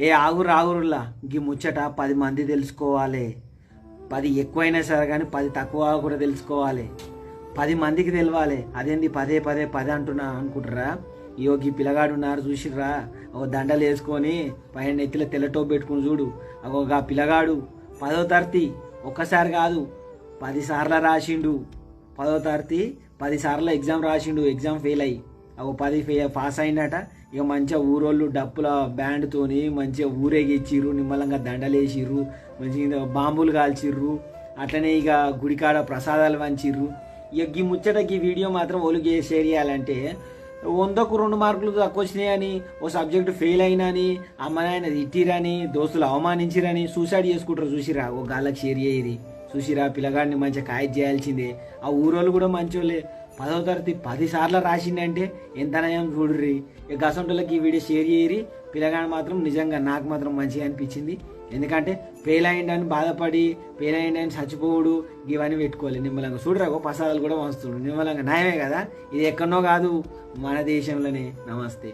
ఏ ఆగురు ఆగురులా గీ ముచ్చట పది మంది తెలుసుకోవాలి. పది ఎక్కువైనా సరే కానీ పది తక్కువ కూడా తెలుసుకోవాలి. పది మందికి తెలవాలి. అదేంది పదే పదే పదే అంటున్నా అనుకుంటారా ఇయో గీ పిల్లగాడు ఉన్నారు చూసిర్రా? ఒక దండలు వేసుకొని పైన నెత్తిలో తెల్లటో పెట్టుకుని చూడు. అగో పిల్లగాడు పదో తరతి ఒక్కసారి కాదు పదిసార్లు రాసిండు. పదో తరతి పదిసార్లు ఎగ్జామ్ రాసిండు. ఎగ్జామ్ ఫెయిల్ అయ్యి. ఒక పది పాస్ అయిందట. ఇక మంచిగా ఊరోళ్ళు డప్పుల బ్యాండ్తోని మంచిగా ఊరేగిచ్చిర్రు నిమ్మలంగా దండలేసిర్రు మంచిగా బాంబులు కాల్చిర్రు. అట్లనే ఇక గుడికాడ ప్రసాదాలు వంచిర్రు ఇక ఈ ముచ్చటకి వీడియో మాత్రం ఒలుగు షేర్ చేయాలంటే వందకు రెండు మార్కులు తక్కువ వచ్చినాయని ఓ సబ్జెక్టు ఫెయిల్ అయినని అమ్మ నాయన తిట్టిరని దోస్తులు అవమానించిరని సూసైడ్ చేసుకుంటారు చూసిరా ఓ గాళ్ళకి షేర్ చేయరి. చూసిరా పిల్లగాడిని మంచిగా కాయత్ చేయాల్సిందే. ఆ ఊరోళ్ళు కూడా మంచోళ్ళే. పదో తరగతి పది సార్లు రాసిండంటే ఎంత నయం చూడుర్రి. ఇక గసంటులకి ఈ వీడియో షేర్ చేయరి. పిల్లగాడు మాత్రం నిజంగా నాకు మాత్రం మంచిగా అనిపించింది. ఎందుకంటే ఫెయిల్ అయ్యిండని బాధపడి ఫెయిల్ అయ్యిండని చచ్చిపోవుడు ఇవన్నీ పెట్టుకోవాలి నిమ్మలంగా. చూడరా ప్రసాదాలు కూడా వస్తుండ్రు నిమ్మలంగా నయమే కదా. ఇది ఎక్కడో కాదు మన దేశంలోనే. నమస్తే.